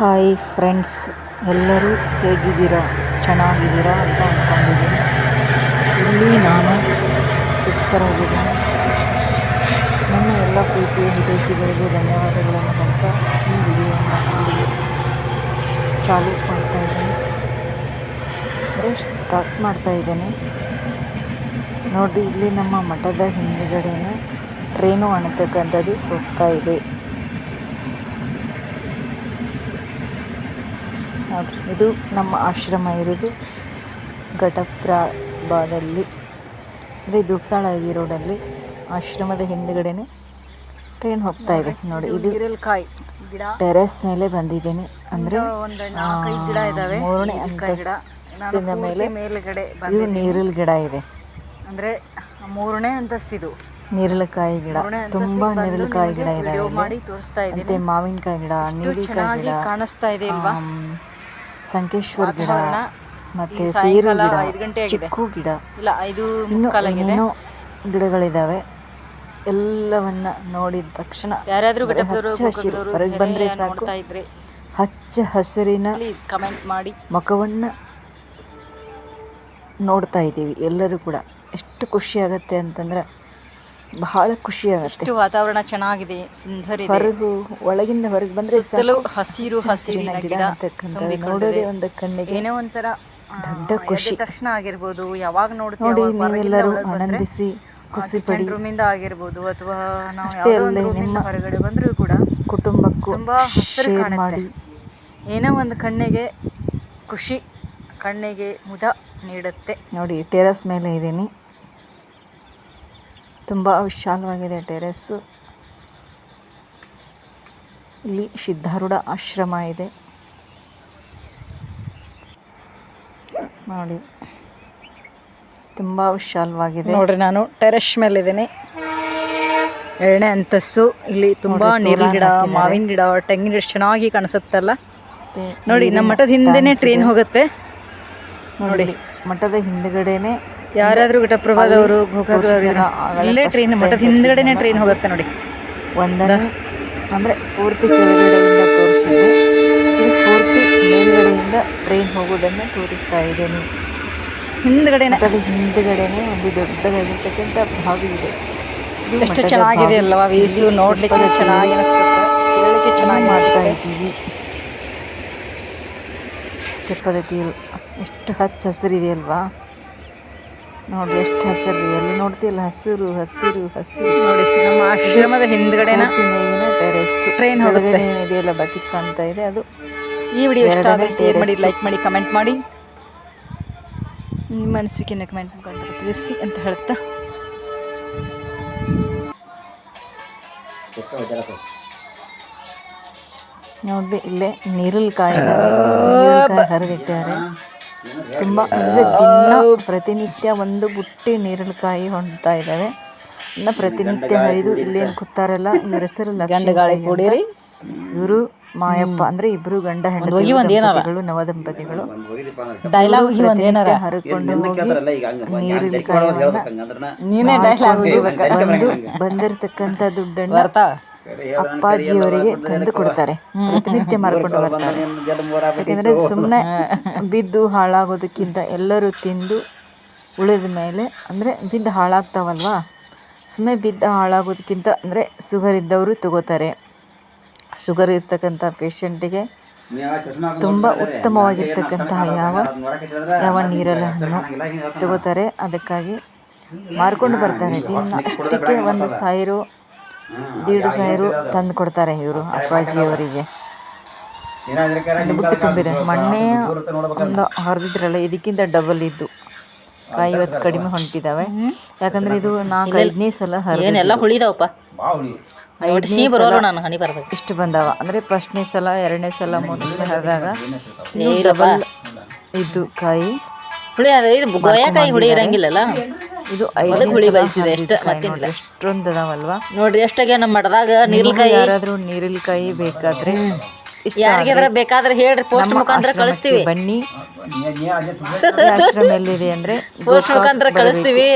Hi friends, ಎಲ್ಲರೂ ಹೇಗಿದ್ದೀರಾ? ಚೆನ್ನಾಗಿದ್ದೀರಾ ಅಂತ ಅಂದ್ಕೊಂಡಿದ್ದೀನಿ ಇಲ್ಲಿ ನಾನು ಸೂಪರಾಗಿದ್ದೀನಿ ನನ್ನ ಎಲ್ಲ ಪ್ರೀತಿಯ ವಿದೇಶಿಗಳಿಗೆ ಧನ್ಯವಾದಗಳನ್ನು ಅಂತ ಈ ಇಲ್ಲಿ ಚಾಲು ಮಾಡ್ತಾ ಇದ್ದೀನಿ. ಅಂದರೆ ಸ್ಟಾರ್ಟ್ ಮಾಡ್ತಾ ಇದ್ದೇನೆ. ನೋಡಿ, ಇಲ್ಲಿ ನಮ್ಮ ಮಠದ ಹಿಂದುಗಡೆನೇ ಟ್ರೈನು ಅನ್ನತಕ್ಕಂಥದ್ದು ಹೋಗ್ತಾ ಇದೆ. ನೋಡ್ರಿ ಇದು ನಮ್ಮ ಆಶ್ರಮ ಇರೋದು ಘಟಪ್ರಭಾದಲ್ಲಿ. ಅಂದರೆ ದುಪ್ತಾಳ ವಿ ರೋಡಲ್ಲಿ ಆಶ್ರಮದ ಹಿಂದುಗಡೆನೆ ಟ್ರೈನ್ ಹೋಗ್ತಾ ಇದೆ. ನೋಡಿ ಇದು ಟೆರೆಸ್ ಮೇಲೆ ಬಂದಿದ್ದೇನೆ. ಅಂದರೆ ಮೂರನೇ ಅಂತಸ್ತಿನ ಮೇಲೆ ಇದು ನೀರಲ್ ಗಿಡ ಇದೆ. ಅಂದ್ರೆ ಮೂರನೇ ಅಂತಸ್ತಿದು. ನೀರಲಕಾಯಿ ಗಿಡ. ತುಂಬಾ ನೀರಲಕಾಯಿ ಗಿಡ ಇದೆ ಮಾಡಿ ತೋರಿಸ್ತಾ ಮತ್ತೆ ಇದ್ದೀನಿ ಮಾವಿನಕಾಯಿ ಗಿಡ ನೀರಿಕಾಯಿ ಗಿಡ. ಕಾಣಿಸ್ತಾ ಇದೆ ಸಂಕೇಶ್ವರ ಗಿಡ ಮತ್ತೆ ಈ ಗಿಡ ಚಿಕ್ಕು ಗಿಡ. ಇನ್ನು ಏನೇನು ಗಿಡಗಳಿದಾವೆ. ಎಲ್ಲವನ್ನ ನೋಡಿದ ತಕ್ಷಣ ಹಚ್ಚ ಹಸಿರು ಹೊರಗೆ ಬಂದ್ರೆ ಸಾಕು. ಹಚ್ಚ ಹಸಿರಿನ ಕಮೆಂಟ್ ಮಾಡಿ. ಮುಖವನ್ನ ನೋಡ್ತಾ ಇದ್ದೀವಿ ಎಲ್ಲರೂ ಕೂಡ. ಎಷ್ಟು ಖುಷಿ ಆಗುತ್ತೆ ಅಂತಂದ್ರೆ ಬಹಳ ಖುಷಿ ಆಗುತ್ತೆ. ವಾತಾವರಣ ಚೆನ್ನಾಗಿದೆ ಸುಂದರ ಹೊರಗು ಒಳಗಿಂದ ಹೊರಗೆ ಬಂದ್ರೆ ಸುತ್ತಲೂ ಹಸಿರು ಹಸಿರಿನ ಗಿಡ ಗಿಡ ನೋಡೋದೇ ಒಂದು ಕಣ್ಣಿಗೆ ಏನೋ ಒಂಥರ ದೊಡ್ಡ ಖುಷಿ. ತಕ್ಷಣ ಆಗಿರ್ಬೋದು ಯಾವಾಗ ನೋಡಿ ನೀವೆಲ್ಲರೂ ಆನಂದಿಸಿ ಖುಷಿ ಪಡಿ. ರೂಮಿಂದ ಆಗಿರ್ಬೋದು ಅಥವಾ ನಾವು ಯಾವುದೋ ನಿಮ್ಮ ಹೊರಗಡೆ ಬಂದರೂ ಕೂಡ ಕುಟುಂಬಕ್ಕೂ ತುಂಬಾ ಹಸಿರು. ಮಾಡಿ. ಏನೋ ಒಂದು ಕಣ್ಣಿಗೆ ಖುಷಿ ಕಣ್ಣಿಗೆ ಮುದ ನೀಡುತ್ತೆ. ನೋಡಿ ಟೆರಸ್ ಮೇಲೆ ಇದ್ದೀನಿ. ತುಂಬ ವಿಶಾಲವಾಗಿದೆ ಟೆರೆಸ್ಸು ಇಲ್ಲಿ ಸಿದ್ಧಾರೂಢ ಆಶ್ರಮ ಇದೆ. ನೋಡಿ. ತುಂಬ ವಿಶಾಲವಾಗಿದೆ. ನೋಡ್ರಿ ನಾನು ಟೆರೆಸ್ ಮೇಲೆ ಇದ್ದೀನಿ ಎರಡನೇ ಅಂತಸ್ಸು. ಇಲ್ಲಿ ತುಂಬಾ ನೀರಿನ ಗಿಡ ಮಾವಿನ ಗಿಡ ತೆಂಗಿನ ಗಿಡ ಚೆನ್ನಾಗಿ ಕಾಣಿಸುತ್ತಲ್ಲ. ನೋಡಿ ನಮ್ಮ ಮಠದ ಹಿಂದೆನೆ ಟ್ರೈನ್. ಹೋಗುತ್ತೆ. ನೋಡಿ. ಮಠದ ಹಿಂದ್ಗಡೆನೆ ಯಾರಾದ್ರೂ ಘಟಪ್ರಭಾದವರು ಅಲ್ಲೇ ಇಲ್ಲೇ ಟ್ರೈನ್ ಮಠದ ಹಿಂದ್ಗಡೆನೆ ಟ್ರೈನ್ ಹೋಗುತ್ತೆ ನೋಡಿ. ಒಂದರ ಅಂದರೆ ಪೂರ್ತಿ ಕೆಳಗಡೆಯಿಂದ ತೋರಿಸಿದೆ. ಇದು ಪೂರ್ತಿ ಮೇಲ್ಗಡೆಯಿಂದ ಟ್ರೈನ್ ಹೋಗೋದನ್ನು ತೋರಿಸ್ತಾ ಇದ್ದೇನೆ ಹಿಂದ್ಗಡೆನೆ. ಮಠದ ಹಿಂದ್ಗಡೆನೆ ಒಂದು ದೊಡ್ಡದಾಗಿರ್ತಕ್ಕಂಥ ಬಾವಿ ಇದೆ. ಎಷ್ಟು ಚೆನ್ನಾಗಿದೆ. ಅಲ್ವಾ ವೀಸು ನೋಡ್ಲಿಕ್ಕೆ ಚೆನ್ನಾಗಿ ಅನಿಸುತ್ತೆ. ಕೇಳಲಿಕ್ಕೆ ಚೆನ್ನಾಗಿ ಮಾಡ್ತಾ ಇದ್ದೀವಿ. ತೆಪ್ಪದ ತೀರು ಎಷ್ಟು ಹಚ್ಚ ಹಸಿರಿದೆ ಅಲ್ವಾ? ನೋಡಿ ಎಷ್ಟು ಹಸಿರು ಎಲ್ಲಿ ನೋಡ್ತಿಲ್ಲ ಹಸಿರು ಹಸಿರು ಹಸಿರು. ನೋಡಿ ನಮ್ಮ ಆಶ್ರಮದ ಹಿಂದ್ಗಡೆನ ಮೇಲಿನ ಟೆರೆಸ್ ಟ್ರೈನ್ ಹೋಗುತ್ತೆ. ಇದೆಯಲ್ಲ ಬಕೆಟ್ ಕಾಣ್ತಾ ಇದೆ ಅದು. ಈ ವಿಡಿಯೋ ಇಷ್ಟ ಆದರೆ ಶೇರ್ ಮಾಡಿ. ಲೈಕ್ ಮಾಡಿ ಕಮೆಂಟ್ ಮಾಡಿ. ನಿಮ್ಮ ಅನಿಸಿಕೆನ ಕಮೆಂಟ್ ಮುಖಾಂತರ ತಿಳಿಸಿ ಅಂತ ಹೇಳ್ತಾ. ನೋಡ್ರಿ ಇಲ್ಲೇ ನೀರಲ್ಲಿ ಕಾಯಿ ಹರಿದಿಟ್ಟಾರೆ ತುಂಬ ಅಂದರೆ ದಿನ ಪ್ರತಿನಿತ್ಯ ಒಂದು ಬುಟ್ಟಿ ನೀರಳಕಾಯಿ ಹೊಂಡ್ತಾ ಇದ್ದಾವೆ. ಇನ್ನು ಪ್ರತಿನಿತ್ಯ ಹರಿದು ಇಲ್ಲೇನು ಕೂತಾರಲ್ಲ ಇವ್ರ ಹೆಸರು ಲಕ್ಷ್ಮೀ ಇವರು ಮಾಯಪ್ಪ ಅಂದ್ರೆ ಇಬ್ಬರು ಗಂಡ ಹೆಂಡತಿ ದಂಪತಿಗಳು ನವದಂಪತಿಗಳು. ಡೈಲಾಗ್ ಹರಿಕೊಂಡು ಹೋಗಿ ನೀರಲ್ಕಾಯಿಯನ್ನ ನೀನೇ ಡೈಲಾಗ್ ಬಂದು ಬಂದಿರತಕ್ಕಂಥ ದುಡ್ಡನ್ನ ಅಪ್ಪಾಜಿಯವರಿಗೆ ತಂದು ಕೊಡ್ತಾರೆ. ಪ್ರತಿನಿತ್ಯ ಮಾರ್ಕೊಂಡು ಬರ್ತಾರೆ. ಯಾಕಂದ್ರೆ ಸುಮ್ಮನೆ ಬಿದ್ದು ಹಾಳಾಗೋದಕ್ಕಿಂತ ಎಲ್ಲರೂ ತಿಂದು ಉಳಿದ ಮೇಲೆ ಅಂದರೆ ಬಿದ್ದು ಹಾಳಾಗ್ತಾವಲ್ವಾ? ಸುಮ್ಮನೆ ಬಿದ್ದು ಹಾಳಾಗೋದಕ್ಕಿಂತ ಅಂದರೆ ಶುಗರ್ ಇದ್ದವರು ತಗೋತಾರೆ. ಶುಗರ್ ಇರ್ತಕ್ಕಂಥ ಪೇಷಂಟಿಗೆ ತುಂಬ ಉತ್ತಮವಾಗಿರ್ತಕ್ಕಂತಹ ಯಾವ ಯಾವ ನೀರಲ್ಲ ಹಣ್ಣು ತಗೋತಾರೆ. ಅದಕ್ಕಾಗಿ ಮಾರ್ಕೊಂಡು ಬರ್ತಾರೆ. ದಿನ ಅಷ್ಟಕ್ಕೆ ಒಂದು ಸಾವಿರ ದೀಡು ಸಾವಿರ ತಂದು ಕೊಡ್ತಾರೆ ಇವರು ಅಪ್ಪಾಜಿಯವರಿಗೆ ಬುಟ್ಟು ಬುಟ್ಟಿ ತುಂಬಿದೆ. ಮೊನ್ನೆ ಒಂದು ಹರಿದಿದ್ರಲ್ಲ ಇದಕ್ಕಿಂತ ಡಬಲ್ ಇದ್ದು. ಕಾಯಿ ಇವತ್ತು ಕಡಿಮೆ ಹೊಂಟಿದ್ದಾವೆ ಯಾಕಂದ್ರೆ ಇದು ನಾಲ್ಕು ಐದನೇ ಸಲ ಏನೆಲ್ಲ ಹುಳಿದಾವಪ್ಪ? ನಾನು ಹನಿ ಬರ್ಬೇಕು. ಇಷ್ಟು ಬಂದಾವ. ಅಂದ್ರೆ ಫಸ್ಟ್ನೇ ಸಲ ಎರಡನೇ ಸಲ ಮೂರನೇ ಸಲ ಹರಿದಾಗ ಡಬಲ್ ಇದ್ದು ಕಾಯಿ ಹುಳಿ ಅದ ಇದು ಗೋಯಾಕಾಯಿ ಹುಳಿ ಇರಂಗಿಲ್ಲಲ್ಲ ಇದು ಅದಕ್ಕೆ ಹುಳಿ ಬಯಸಿದೆ ಅಷ್ಟೇ ಮತ್ತೇನಿಲ್ಲ ಎಷ್ಟೊಂದು ಅದಾವಲ್ವಾ? ನೋಡ್ರಿ ಎಷ್ಟಾಗೆ ನಮ್ಮ ಮಠದಾಗ ನೀರ್ಲಕಾಯಿ ಯಾರಾದ್ರೂ ನೀರಿಲ್ಕಾಯಿ ಬೇಕಾದ್ರೆ ಯಾರಿಗಾದ್ರ ಬೇಕಾದ್ರೆ ಹೇಳ್ರಿ ಪೋಸ್ಟ್ ಮುಖಾಂತರ ಕಳಿಸ್ತೀವಿ. ಬನ್ನಿ. ಆಶ್ರಮ ಎಲ್ಲಿದೆ ಅಂದ್ರೆ ಪೋಸ್ಟ್ ಮುಖಾಂತರ ಕಳಿಸ್ತೀವಿ.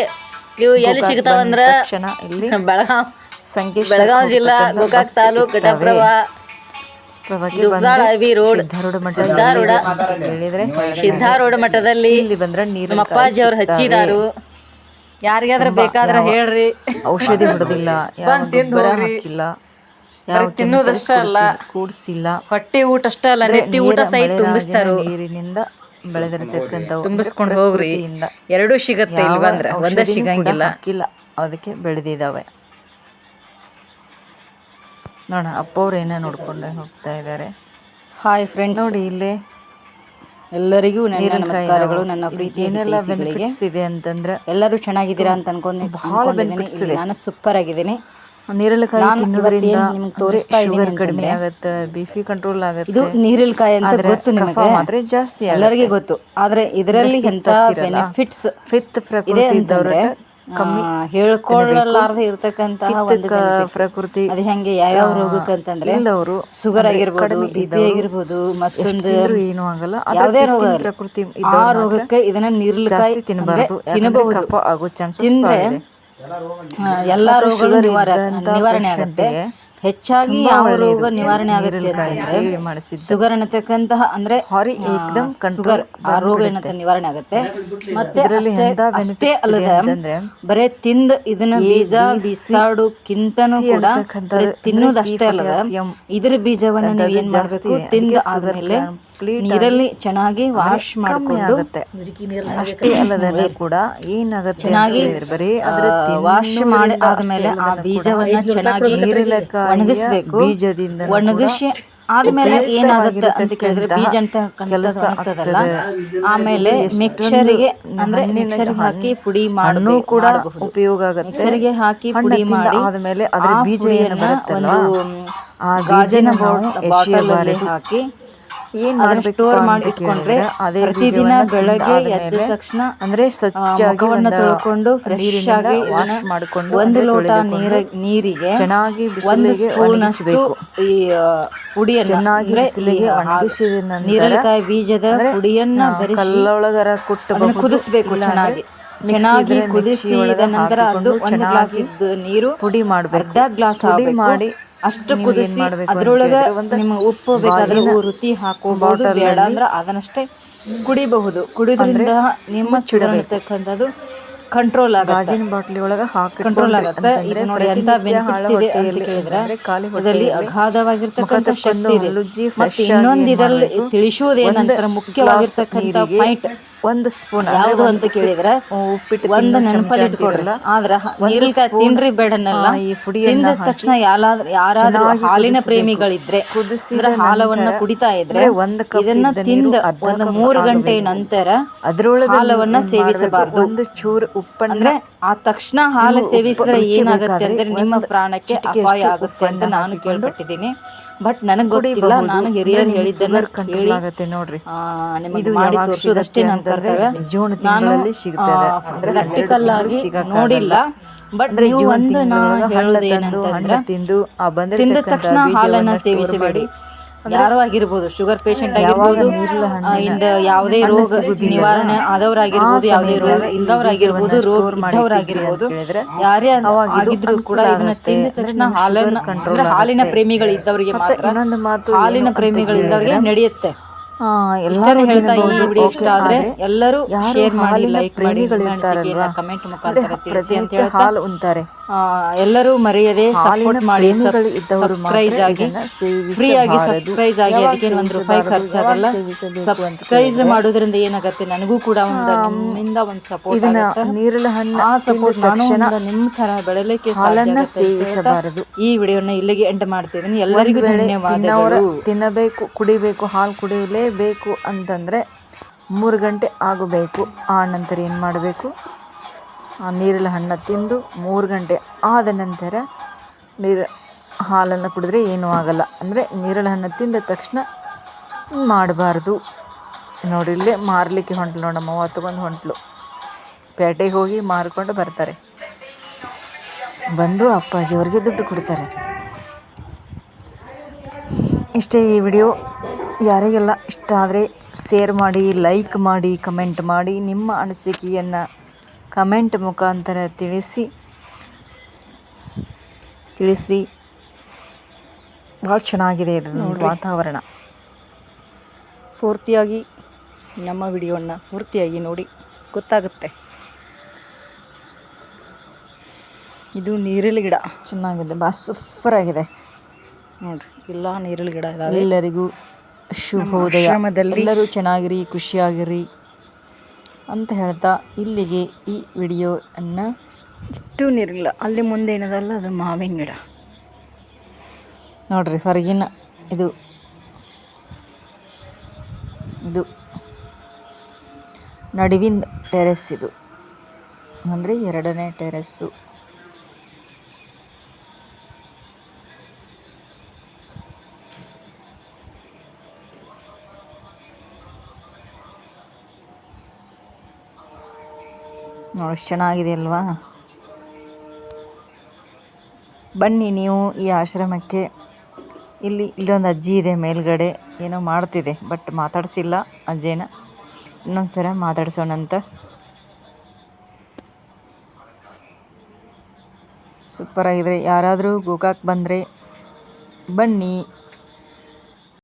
ಇವು ಎಲ್ಲಿ ಸಿಗ್ತಾವಂದ್ರ ಅಂದ್ರ ಇಲ್ಲಿ ಬೆಳಗಾವ್ ಸಂಕೇಶ್ವರ ಬೆಳಗಾವಿ ಜಿಲ್ಲಾ ಗೋಕಾಕ್ ತಾಲೂಕ್. ಘಟಪ್ರಭಾ ದುಗ್ದಾಳ ಅವಿ ರೋಡ್ ಸಿದ್ಧಾರೂಢ ಸಿದ್ಧಾರೂಢ ಮಠದಲ್ಲಿ ಇಲ್ಲಿ ಬಂದ್ರೆ ನೀರು ನಮ್ಮ ಅಪ್ಪಾಜಿ ಅವ್ರು ಹಚ್ಚಿದಾರು. ಯಾರಿಗಾದ್ರ ಬೇಕಾದ್ರ ಹೇಳ್ರಿ. ಔಷಧಿ ಹೊಡೆದಿಲ್ಲ ಯಾವ ಬಂದ್ ತಿಂದ್ ಗೊಬ್ಬರ ಹೋಗ್ರಿ. ಹಾಕಿಲ್ಲ ಬರೀ ತಿನ್ನೋದಷ್ಟೇ ಅಲ್ಲ. ಕೂಡಿಸಿಲ್ಲ. ಹೊಟ್ಟೆ ಊಟ ಅಷ್ಟೇ ಅಲ್ಲ ನೆತ್ತಿ ಊಟ ಸಹಿತ ತುಂಬಿಸ್ತಾರು. ನೀರಿನಿಂದ ಬೆಳೆದಿರತಕ್ಕಂಥ ತುಂಬಿಸ್ಕೊಂಡು ಹೋಗ್ರಿ. ಎರಡೂ ಸಿಗತ್ತೆ ಇಲ್ಲಿ ಬಂದ್ರ ಒಂದೇ ಸಿಗಂಗಿಲ್ಲ. ಹಾಕಿಲ್ಲ ಅದಕ್ಕೆ ಬೆಳೆದಿದ್ದಾವೆ ನೋಡ ಅಪ್ಪ ಅವ್ರು ಏನೋ ನೋಡ್ಕೊಂಡು ಹೋಗ್ತಾ ಇದ್ದಾರೆ. ಹಾಯ್ ಫ್ರೆಂಡ್ಸ್ ನೋಡಿ ಇಲ್ಲಿ ಎಲ್ಲರಿಗೂ ನನ್ನ ನಮಸ್ಕಾರಗಳು ನನ್ನ ಪ್ರೀತಿ ಇದೆ ಅಂತಂದ್ರೆ ಎಲ್ಲರೂ ಚೆನ್ನಾಗಿದ್ದೀರಾ ಅಂತ ಅನ್ಕೊಂಡು ಬಹಳ ನಾನು ಸೂಪರ್ ಆಗಿದ್ದೀನಿ. ನೀರಲಕಾಯಿ ನಾನು ತಿನ್ನೋದ್ರಿಂದ ನಿಮ್ಗೆ ತೋರಿಸ್ತಾ ಶುಗರ್ ಕಡಿಮೆ ಆಗುತ್ತೆ ಬಿ ಪಿ ಕಂಟ್ರೋಲ್ ಆಗುತ್ತೆ. ಇದು ನೀರಲಕಾಯಿ ಅಂತ ಗೊತ್ತು ನಿಮಗೆ? ಮಾತ್ರ ಜಾಸ್ತಿ ಎಲ್ಲರಿಗೂ ಗೊತ್ತು. ಆದ್ರೆ ಇದರಲ್ಲಿ ಎಂತ ಬೆನಿಫಿಟ್ಸ್ ಫಿತ್ ಇದೆ ಅಂತಂದ್ರೆ ಹೇಳ್ಕೊಳ್ಳಲಾರ್ದೆ ಇರ್ತಕ್ಕಂತಹ ಒಂದು benefits. ಪ್ರಕೃತಿ. ಅದು ಹೆಂಗೆ ಯಾವ್ಯಾವ ರೋಗಕ್ಕೆ ಅಂತಂದ್ರೆ ಅವರು ಶುಗರ್ ಆಗಿರ್ಬೋದು ಬಿ ಪಿ ಆಗಿರ್ಬೋದು ಮತ್ತೊಂದು ಏನು ಆಗಲ್ಲ. ಯಾವುದೇ ರೋಗ ಪ್ರಕೃತಿ ಆ ರೋಗಕ್ಕೆ ಇದನ್ನ ನೀರ್ಲಕಾಯಿ ತಿನ್ಬಾರ್ದು. ತಿನ್ನಬಾರ್ದು ತಿನ್ನಬಹುದು. ಆಗೋ ಚಾನ್ಸ್ ತಿಂದ್ರೆ ಎಲ್ಲಾ ರೋಗಗಳು ನಿವಾರ ನಿವಾರಣೆ ಆಗುತ್ತೆ. ಹೆಚ್ಚಾಗಿ ಯಾವ ರೋಗ ನಿವಾರಣೆ ಆಗುತ್ತೆ ಶುಗರ್ ಅನ್ನತಕ್ಕಂತಹ ಅಂದ್ರೆ ಹಾರಿ ಶುಗರ್ ಆ ರೋಗ ಏನಂತ ನಿವಾರಣೆ ಆಗುತ್ತೆ. ಮತ್ತೆ ಅಷ್ಟೇ ಅಲ್ಲದೆ ಬರೇ ತಿಂದ ಇದನ್ನ ಬೀಜ ಬಿಸಾಡುಕ್ಕಿಂತನೂ ಕೂಡ ತಿನ್ನೋದಷ್ಟೇ ಅಲ್ಲದ ಇದ್ರ ಬೀಜವನ್ನ ನೀವು ಏನ್ ಮಾಡಬೇಕು? ತಿಂದ ಆದ್ಮೇಲೆ ನೀರಲ್ಲಿ ಚೆನ್ನಾಗಿ ವಾಶ್ ಮಾಡ್ಕೊಂಡು ಆಗುತ್ತೆ. ಅಷ್ಟೇ ಅಲ್ಲದೆ ಕೂಡ ಏನಾಗುತ್ತೆ ಚೆನ್ನಾಗಿ ಬರೀ ಅದ್ರ ವಾಶ್ ಮಾಡಿ ಆದ್ಮೇಲೆ ಆ ಬೀಜವನ್ನ ಚೆನ್ನಾಗಿ ಒಣಗಿಸ್ಬೇಕು. ಬೀಜದಿಂದ ಒಣಗಿಸಿ ಆದ್ಮೇಲೆ ಏನಾಗುತ್ತೆ ಅಂತ ಕೇಳಿದ್ರೆ ಬೀಜ ಅಂತ ಕೆಲಸ ಆಗ್ತದಲ್ಲ ಆಮೇಲೆ ಮಿಕ್ಸರ್ಗೆ ಅಂದ್ರೆ ಮಿಕ್ಸರ್ ಹಾಕಿ ಪುಡಿ ಹಣ್ಣು ಮಾಡಿ ಕೂಡ ಉಪಯೋಗ ಆಗುತ್ತೆ. ಮಿಕ್ಸರ್ಗೆ ಹಾಕಿ ಪುಡಿ ಮಾಡಿ ಆದ್ಮೇಲೆ ಅದ್ರ ಬೀಜ ಏನು ಬರುತ್ತೆ ಬರುತ್ತಲ್ವಾ, ಒಂದು ಆ ಗಾಜಿನ ಬೀಜನ ಬಾಟಲ್. ಹಾಕಿ ಏನ್ ಸ್ಟೋರ್ ಮಾಡಿ ಇಟ್ಕೊಂಡ್ರೆ ಪ್ರತಿದಿನ ಬೆಳಗ್ಗೆ ಎದ್ದ ತಕ್ಷಣ ಅಂದ್ರೆ ಮುಖವನ್ನ ತೊಳ್ಕೊಂಡು ಫ್ರೆಶ್ ಆಗಿ ವಾಶ್ ಮಾಡ್ಕೊಂಡು ಒಂದು ಲೋಟ ನೀರ ನೀರಿಗೆ ಚೆನ್ನಾಗಿ ಒಂದು ಸ್ಪೂನ್ ಅಷ್ಟು ಈ ಪುಡಿಯನ್ನ ಚೆನ್ನಾಗಿ ಬಿಸಿಲಿಗೆ ಒಣಗಿಸಿದ ನಂತರ ಬೀಜದ ಪುಡಿಯನ್ನ ಕಲ್ಲೊಳಗರ ಕುಟ್ಟಬಹುದು ಕುದಿಸ್ಬೇಕು ಚೆನ್ನಾಗಿ. ಚೆನ್ನಾಗಿ ಕುದಿಸಿ ನಂತರ ಅದು ಒಂದು ಗ್ಲಾಸ್ ಇದ್ದು ನೀರು ಪುಡಿ ಮಾಡಬೇಕು. ಅರ್ಧ ಗ್ಲಾಸ್ ಪುಡಿ ಮಾಡಿ ಅಷ್ಟು ಕುದಿಸಿ ಅದ್ರೊಳಗ ನಿಮ್ಗೆ ಉಪ್ಪು ಬೇಕಾದ್ರೆ ರುತಿ ಹಾಕೋಬಹುದು ಬೇಡ ಅಂದ್ರೆ ಅದನ್ನಷ್ಟೇ ಕುಡಿಬಹುದು. ಕುಡಿದ್ರಿಂದ ನಿಮ್ಮ ಶುಗರ್ ಅಂತಕ್ಕಂಥದ್ದು ಕಂಟ್ರೋಲ್ ಆಗುತ್ತೆ. ಗಾಜಿನ ಬಾಟ್ಲಿ ಒಳಗ ಹಾಕಿ ಕಂಟ್ರೋಲ್ ಆಗುತ್ತೆ. ಇದು ನೋಡಿ ಎಂತ ಬೆನಿಫಿಟ್ಸ್ ಇದೆ ಅಂತ ಕೇಳಿದ್ರೆ ಇದರಲ್ಲಿ ಅಗಾಧವಾಗಿರ್ತಕ್ಕಂಥ ಶಕ್ತಿ ಇದೆ. ಮತ್ತೆ ಇನ್ನೊಂದು ಇದರಲ್ಲಿ ತಿಳಿಸುವುದೇನಂತರ ಮುಖ್ಯವಾಗಿರ್ತಕ್ಕಂಥ ಪಾಯಿಂಟ್ ಒಂದು ಸ್ಪೂನ್ ಯಾವುದು ಅಂತ ಕೇಳಿದ್ರೆ ಉಪ್ಪಿಟ್ಟು ಒಂದು ನೆನಪಲ್ಲಿ ಇಟ್ಕೊಡಲ್ಲ ಆದ್ರೆ ನೀರಿಲ್ಕಾಯಿ ತಿನ್ರಿ ಬೇಡನಲ್ಲ. ಈ ಪುಡಿಯನ್ನ ತಿಂದ ತಕ್ಷಣ ಯಾರಾದ್ರೂ ಯಾರಾದ್ರೂ ಹಾಲಿನ ಪ್ರೇಮಿಗಳಿದ್ರೆ ಕುದಿಸಿದ್ರೆ ಹಾಲವನ್ನ ಕುಡಿತಾ ಇದ್ರೆ ಒಂದು ಇದನ್ನ ತಿಂದ ಒಂದು ಮೂರು ಗಂಟೆ ನಂತರ ಅದ್ರೊಳಗೆ ಹಾಲವನ್ನ ಸೇವಿಸಬಾರದು. ಒಂದು ಚೂರು ಉಪ್ಪನ್ನ ಅಂದ್ರೆ ಆ ತಕ್ಷಣ ಹಾಲು ಸೇವಿಸಿದ್ರೆ ಏನಾಗುತ್ತೆ ಅಂದ್ರೆ ನಿಮ್ಮ ಪ್ರಾಣಕ್ಕೆ ಅಪಾಯ ಆಗುತ್ತೆ ಅಂತ ನಾನು ಕೇಳ್ಪಟ್ಟಿದ್ದೀನಿ. ಬಟ್ ನನಗೆ ಗೊತ್ತಿಲ್ಲ ನಾನು ಹಿರಿಯರು ಹೇಳಿದ್ದನ್ನ ಕೇಳಿ ನೋಡ್ರಿ. ನಿಮಗೆ ಮಾಡಿ ತೋರಿಸೋದಷ್ಟೇ ನಾನು ಕರ್ತವ್ಯ. ನಾನು ಪ್ರಾಕ್ಟಿಕಲ್ ಆಗಿ ನೋಡಿಲ್ಲ. ಬಟ್ ನೀವು ಒಂದು ನಾನು ಹೇಳೋದು ಏನಂತಂದ್ರೆ ತಿಂದ ತಕ್ಷಣ ಹಾಲನ್ನ ಸೇವಿಸಬೇಡಿ. ಯಾರೋ ಆಗಿರ್ಬೋದು ಶುಗರ್ ಪೇಷಂಟ್ ಆಗಿರ್ಬೋದು ಇಂದ ಯಾವುದೇ ರೋಗ ನಿವಾರಣೆ ಆದವರಾಗಿರ್ಬೋದು ಯಾವುದೇ ರೋಗ ಇಲ್ದವರಾಗಿರ್ಬೋದು ರೋಗ ಇದ್ದವರಾಗಿರ್ಬೋದು ಯಾರೇ ಆಗಿದ್ರು ಕೂಡ ಇದನ್ನ ತಿಂದ ತಕ್ಷಣ ಹಾಲನ್ನ ಹಾಲಿನ ಪ್ರೇಮಿಗಳು ಇದ್ದವರಿಗೆ ಮಾತ್ರ ಹಾಲಿನ ಪ್ರೇಮಿಗಳು ಇದ್ದವರಿಗೆ ನಡೆಯುತ್ತೆ. ಇಷ್ಟನೇ ಎಲ್ಲರೂ ಹೇಳ್ತಾ ಈ ವಿಡಿಯೋ ಇಷ್ಟ ಆದ್ರೆ ಎಲ್ಲರೂ ಶೇರ್ ಮಾಡಿ ಲೈಕ್ ಮಾಡಿ? ಕಮೆಂಟ್ ಮುಖಾಂತರ ತಿಳಿಸಿ ಅಂತ ಹೇಳ್ತಾ ಉಂತಾರೆ. ಎಲ್ಲರೂ ಮರೆಯದೆ ಸಪೋರ್ಟ್ ಮಾಡಿ ಸಬ್ಸ್ಕ್ರೈಬ್ ಆಗಿ. ಫ್ರೀ ಆಗಿ ಸಬ್ಸ್ಕ್ರೈಬ್ ಆಗಿ ಅದಕ್ಕೆ ಒಂದು ರೂಪಾಯಿ ಖರ್ಚಾಗಲ್ಲ ಸಬ್ಸ್ಕ್ರೈಬ್ ಮಾಡೋದ್ರಿಂದ ಏನಾಗುತ್ತೆ? ನನಗೂ ಕೂಡ ಒಂದು ನಿಮ್ಮಿಂದ ಒಂದು ಸಪೋರ್ಟ್ ನೀರಳ ಹಣ್ಣು ಆ ಸಪೋರ್ಟ್ ನಾನು ನಿಮ್ಮ ತರ ಹಾಲನ್ನ ಆಗುತ್ತೆ ಸೇವಿಸಬಾರದು. ಈ ವಿಡಿಯೋನ ಇಲ್ಲಿಗೆ ಎಂಡ್ ಮಾಡ್ತಿದ್ದೀನಿ. ಎಲ್ಲರಿಗೂ ಧನ್ಯವಾದಗಳು. ತಿನ್ನಬೇಕು ಕುಡಿಬೇಕು ಹಾಲು ಕುಡಿಯಲೇಬೇಕು ಅಂತಂದರೆ ಮೂರು ಗಂಟೆ ಆಗಬೇಕು. ಆ ನಂತರ ಏನು ಮಾಡಬೇಕು? ಆ ನೀರಿನ ಹಣ್ಣು ತಿಂದು ಮೂರು ಗಂಟೆ ಆದ ನಂತರ ನೀರು ಹಾಲನ್ನು ಕುಡಿದ್ರೆ ಏನೂ ಆಗಲ್ಲ. ಅಂದರೆ ನೇರಳೆ ಹಣ್ಣು ತಿಂದ ತಕ್ಷಣ ಮಾಡಬಾರ್ದು. ನೋಡಿ, ಇಲ್ಲೇ ಮಾರಲಿಕ್ಕೆ ಹೊಂಟ್ಲು ನೋಡಮ್ಮ ತಗೊಂಡು ಹೊಂಟ್ಲು. ಪೇಟೆಗೆ ಹೋಗಿ ಮಾರಿಕೊಂಡು ಬರ್ತಾರೆ. ಬಂದು ಅಪ್ಪಾಜಿಯವ್ರಿಗೆ ದುಡ್ಡು ಕೊಡ್ತಾರೆ. ಇಷ್ಟೇ ಈ ವಿಡಿಯೋ. ಯಾರಿಗೆಲ್ಲ ಇಷ್ಟ ಆದರೆ ಶೇರ್ ಮಾಡಿ ಲೈಕ್ ಮಾಡಿ ಕಮೆಂಟ್ ಮಾಡಿ ನಿಮ್ಮ ಅನಿಸಿಕೆಯನ್ನು ಕಮೆಂಟ್ ಮುಖಾಂತರ ತಿಳಿಸಿ. ತಿಳಿಸ್ರಿ. ಭಾಳ ಚೆನ್ನಾಗಿದೆ ಇದು ವಾತಾವರಣ. ಪೂರ್ತಿಯಾಗಿ ನಮ್ಮ ವಿಡಿಯೋನ ಪೂರ್ತಿಯಾಗಿ ನೋಡಿ ಗೊತ್ತಾಗುತ್ತೆ. ಇದು ನೀರಿನ ಗಿಡ. ಚೆನ್ನಾಗಿದೆ ಭಾಳ ಸೂಪರ್ ಆಗಿದೆ. ನೋಡ್ರಿ ಎಲ್ಲ ನೀರಿನ ಗಿಡ ಎಲ್ಲರಿಗೂ ಶುಭೋದಯ. ಎಲ್ಲರೂ ಚೆನ್ನಾಗಿರಿ ಖುಷಿಯಾಗಿರಿ ಅಂತ ಹೇಳ್ತಾ ಇಲ್ಲಿಗೆ ಈ ವಿಡಿಯೋ ಅನ್ನು ಇಷ್ಟು ನೀರಿಲ್ಲ ಅಲ್ಲಿ ಮುಂದೆ ಏನದಲ್ಲ ಅದು ಮಾವಿನ ಗಿಡ. ನೋಡ್ರಿ ಹೊರಗಿನ ಇದು. ಇದು ನಡುವಿನ ಟೆರೆಸ್ ಇದು. ಅಂದರೆ ಎರಡನೇ ಟೆರೆಸ್ಸು ನೋಡಿ ಚೆನ್ನಾಗಿದೆ ಅಲ್ವಾ? ಬನ್ನಿ ನೀವು ಈ ಆಶ್ರಮಕ್ಕೆ. ಇಲ್ಲಿ, ಇಲ್ಲೊಂದು ಅಜ್ಜಿ ಇದೆ ಮೇಲ್ಗಡೆ. ಏನೋ ಮಾಡ್ತಿದೆ, ಬಟ್ ಮಾತಾಡಿಸಿಲ್ಲ ಅಜ್ಜಿನ. ಇನ್ನೊಂದು ಸಲ ಸೂಪರ್ ಆಗಿದೆ ಯಾರಾದರೂ ಗೋಕಾಕ್ ಬಂದರೆ ಬನ್ನಿ.